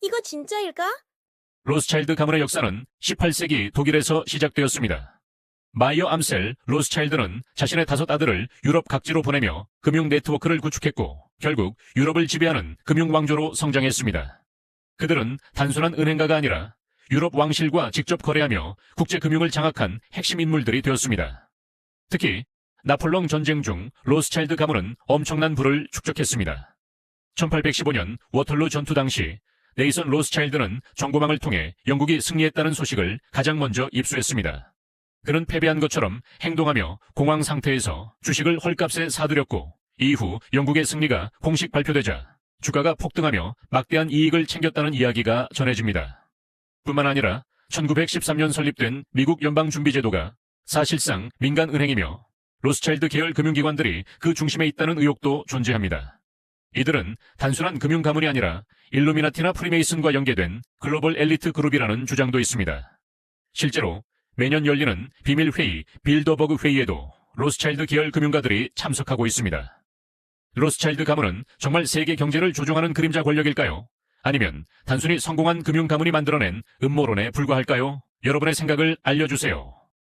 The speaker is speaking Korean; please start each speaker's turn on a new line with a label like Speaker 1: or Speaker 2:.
Speaker 1: 이거 진짜일까?
Speaker 2: 로스차일드 가문의 역사는 18세기 독일에서 시작되었습니다. 마이어 암셀 로스차일드는 자신의 다섯 아들을 유럽 각지로 보내며 금융 네트워크를 구축했고 결국 유럽을 지배하는 금융 왕조로 성장했습니다. 그들은 단순한 은행가가 아니라 유럽 왕실과 직접 거래하며 국제 금융을 장악한 핵심 인물들이 되었습니다. 특히 나폴롱 전쟁 중 로스차일드 가문은 엄청난 부를 축적했습니다. 1815년 워털루 전투 당시 네이선 로스차일드는 정보망을 통해 영국이 승리했다는 소식을 가장 먼저 입수했습니다. 그는 패배한 것처럼 행동하며 공황 상태에서 주식을 헐값에 사들였고 이후 영국의 승리가 공식 발표되자 주가가 폭등하며 막대한 이익을 챙겼다는 이야기가 전해집니다. 뿐만 아니라 1913년 설립된 미국 연방준비제도가 사실상 민간은행이며 로스차일드 계열 금융기관들이 그 중심에 있다는 의혹도 존재합니다. 이들은 단순한 금융 가문이 아니라 일루미나티나 프리메이슨과 연계된 글로벌 엘리트 그룹이라는 주장도 있습니다. 실제로 매년 열리는 비밀 회의 빌더버그 회의에도 로스차일드 계열 금융가들이 참석하고 있습니다. 로스차일드 가문은 정말 세계 경제를 조종하는 그림자 권력일까요? 아니면 단순히 성공한 금융 가문이 만들어낸 음모론에 불과할까요? 여러분의 생각을 알려주세요.